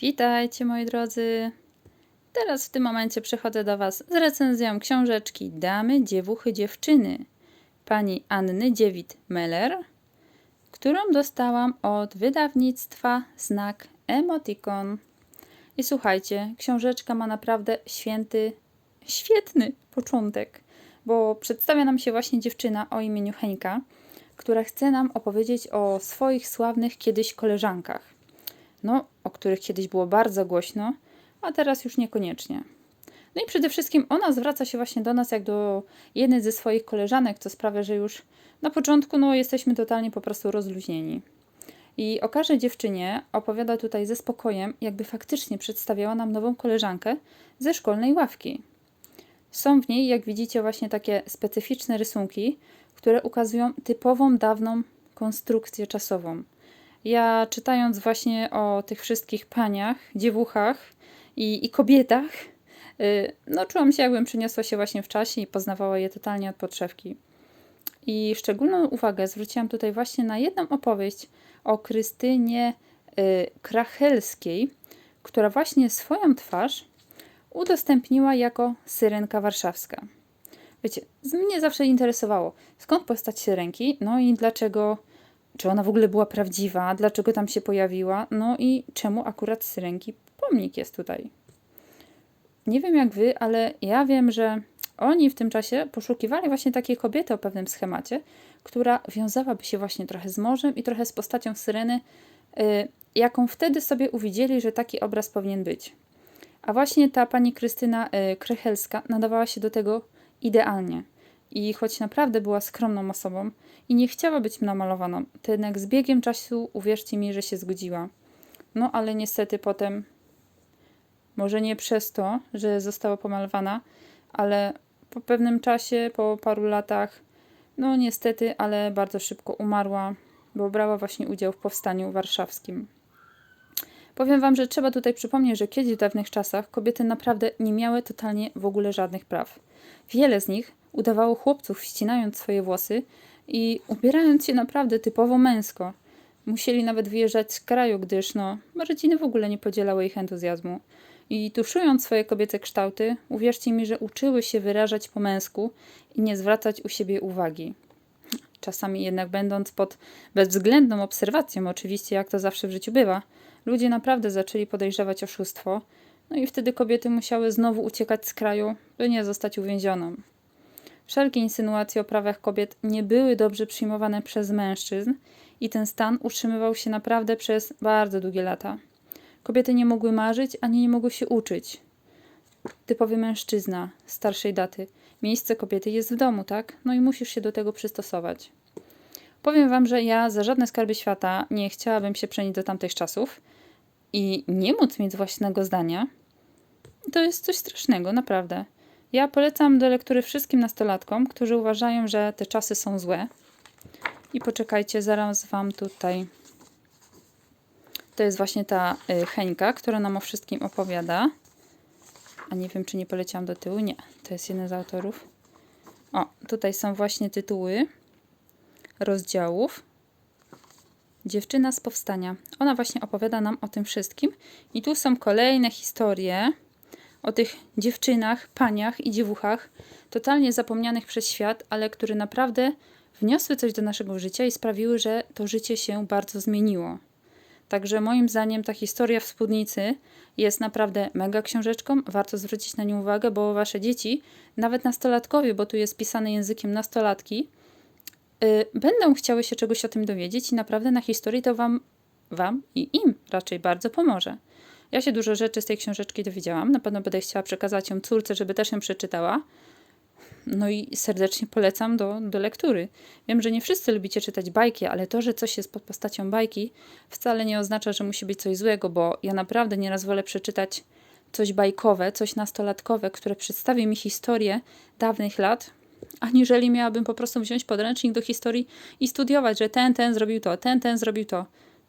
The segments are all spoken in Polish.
Witajcie moi drodzy. Teraz w tym momencie przychodzę do Was z recenzją książeczki Damy, Dziewuchy, Dziewczyny pani Anny Dziewit-Meller, którą dostałam od wydawnictwa Znak Emoticon. I słuchajcie, książeczka ma naprawdę święty, świetny początek, bo przedstawia nam się właśnie dziewczyna o imieniu Henka, która chce nam opowiedzieć o swoich sławnych kiedyś koleżankach no, o których kiedyś było bardzo głośno, a teraz już niekoniecznie. No i przede wszystkim ona zwraca się właśnie do nas jak do jednej ze swoich koleżanek, co sprawia, że już na początku no, jesteśmy totalnie po prostu rozluźnieni. I o każdej dziewczynie opowiada tutaj ze spokojem, jakby faktycznie przedstawiała nam nową koleżankę ze szkolnej ławki. Są w niej, jak widzicie, właśnie takie specyficzne rysunki, które ukazują typową dawną konstrukcję czasową. Ja czytając właśnie o tych wszystkich paniach, dziewuchach i, i kobietach, yy, no czułam się jakbym przeniosła się właśnie w czasie i poznawała je totalnie od podszewki. I szczególną uwagę zwróciłam tutaj właśnie na jedną opowieść o Krystynie yy, Krachelskiej, która właśnie swoją twarz udostępniła jako Syrenka Warszawska. Wiecie, mnie zawsze interesowało, skąd postać Syrenki, no i dlaczego czy ona w ogóle była prawdziwa, dlaczego tam się pojawiła, no i czemu akurat Syrenki pomnik jest tutaj. Nie wiem jak wy, ale ja wiem, że oni w tym czasie poszukiwali właśnie takiej kobiety o pewnym schemacie, która wiązałaby się właśnie trochę z morzem i trochę z postacią Syreny, yy, jaką wtedy sobie uwidzieli, że taki obraz powinien być. A właśnie ta pani Krystyna yy, Krychelska nadawała się do tego idealnie. I choć naprawdę była skromną osobą i nie chciała być namalowaną, to jednak z biegiem czasu uwierzcie mi, że się zgodziła. No ale niestety potem, może nie przez to, że została pomalowana, ale po pewnym czasie, po paru latach, no niestety, ale bardzo szybko umarła, bo brała właśnie udział w powstaniu warszawskim. Powiem Wam, że trzeba tutaj przypomnieć, że kiedyś w dawnych czasach kobiety naprawdę nie miały totalnie w ogóle żadnych praw. Wiele z nich udawało chłopców, ścinając swoje włosy i ubierając się naprawdę typowo męsko. Musieli nawet wyjeżdżać z kraju, gdyż no, rodziny w ogóle nie podzielały ich entuzjazmu. I tuszując swoje kobiece kształty, uwierzcie mi, że uczyły się wyrażać po męsku i nie zwracać u siebie uwagi. Czasami jednak będąc pod bezwzględną obserwacją, oczywiście jak to zawsze w życiu bywa, ludzie naprawdę zaczęli podejrzewać oszustwo, no i wtedy kobiety musiały znowu uciekać z kraju, by nie zostać uwięzioną. Wszelkie insynuacje o prawach kobiet nie były dobrze przyjmowane przez mężczyzn i ten stan utrzymywał się naprawdę przez bardzo długie lata. Kobiety nie mogły marzyć ani nie mogły się uczyć. Typowy mężczyzna starszej daty. Miejsce kobiety jest w domu, tak? No i musisz się do tego przystosować. Powiem Wam, że ja za żadne skarby świata nie chciałabym się przenieść do tamtych czasów i nie móc mieć własnego zdania. To jest coś strasznego, naprawdę. Ja polecam do lektury wszystkim nastolatkom, którzy uważają, że te czasy są złe. I poczekajcie, zaraz Wam tutaj. To jest właśnie ta y, Heńka, która nam o wszystkim opowiada. Nie wiem, czy nie poleciałam do tyłu. Nie, to jest jeden z autorów. O, tutaj są właśnie tytuły rozdziałów. Dziewczyna z powstania. Ona właśnie opowiada nam o tym wszystkim. I tu są kolejne historie o tych dziewczynach, paniach i dziewuchach, totalnie zapomnianych przez świat, ale które naprawdę wniosły coś do naszego życia i sprawiły, że to życie się bardzo zmieniło. Także moim zdaniem ta historia w spódnicy jest naprawdę mega książeczką. Warto zwrócić na nią uwagę, bo wasze dzieci, nawet nastolatkowie, bo tu jest pisane językiem nastolatki, yy, będą chciały się czegoś o tym dowiedzieć i naprawdę na historii to wam, wam i im raczej bardzo pomoże. Ja się dużo rzeczy z tej książeczki dowiedziałam. Na pewno będę chciała przekazać ją córce, żeby też ją przeczytała. No i serdecznie polecam do, do lektury. Wiem, że nie wszyscy lubicie czytać bajki, ale to, że coś jest pod postacią bajki, wcale nie oznacza, że musi być coś złego, bo ja naprawdę nieraz wolę przeczytać coś bajkowe, coś nastolatkowe, które przedstawi mi historię dawnych lat, aniżeli miałabym po prostu wziąć podręcznik do historii i studiować, że ten, ten zrobił to, ten, ten zrobił to.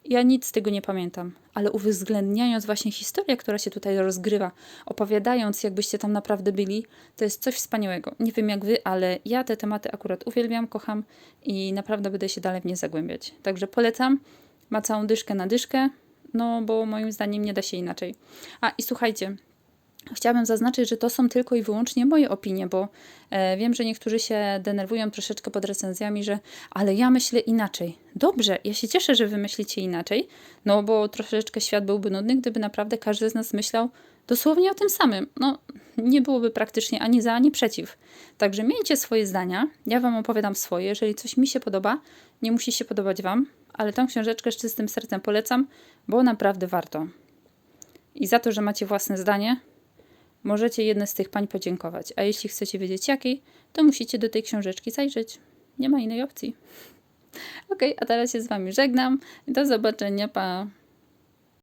Ja nic z tego nie pamiętam, ale uwzględniając właśnie historię, która się tutaj rozgrywa, opowiadając, jakbyście tam naprawdę byli, to jest coś wspaniałego. Nie wiem jak wy, ale ja te tematy akurat uwielbiam, kocham i naprawdę będę się dalej w nie zagłębiać. Także polecam. Ma całą dyszkę na dyszkę. no bo moim zdaniem nie da się inaczej. A i słuchajcie, Chciałabym zaznaczyć, że to są tylko i wyłącznie moje opinie, bo e, wiem, że niektórzy się denerwują troszeczkę pod recenzjami, że ale ja myślę inaczej. Dobrze, ja się cieszę, że wy myślicie inaczej, no bo troszeczkę świat byłby nudny, gdyby naprawdę każdy z nas myślał dosłownie o tym samym. No, nie byłoby praktycznie ani za, ani przeciw. Także miejcie swoje zdania, ja wam opowiadam swoje. Jeżeli coś mi się podoba, nie musi się podobać wam, ale tą książeczkę z czystym sercem polecam, bo naprawdę warto. I za to, że macie własne zdanie, możecie jedne z tych pań podziękować. A jeśli chcecie wiedzieć jakiej, to musicie do tej książeczki zajrzeć. Nie ma innej opcji. Ok, a teraz się z Wami żegnam. Do zobaczenia, pa!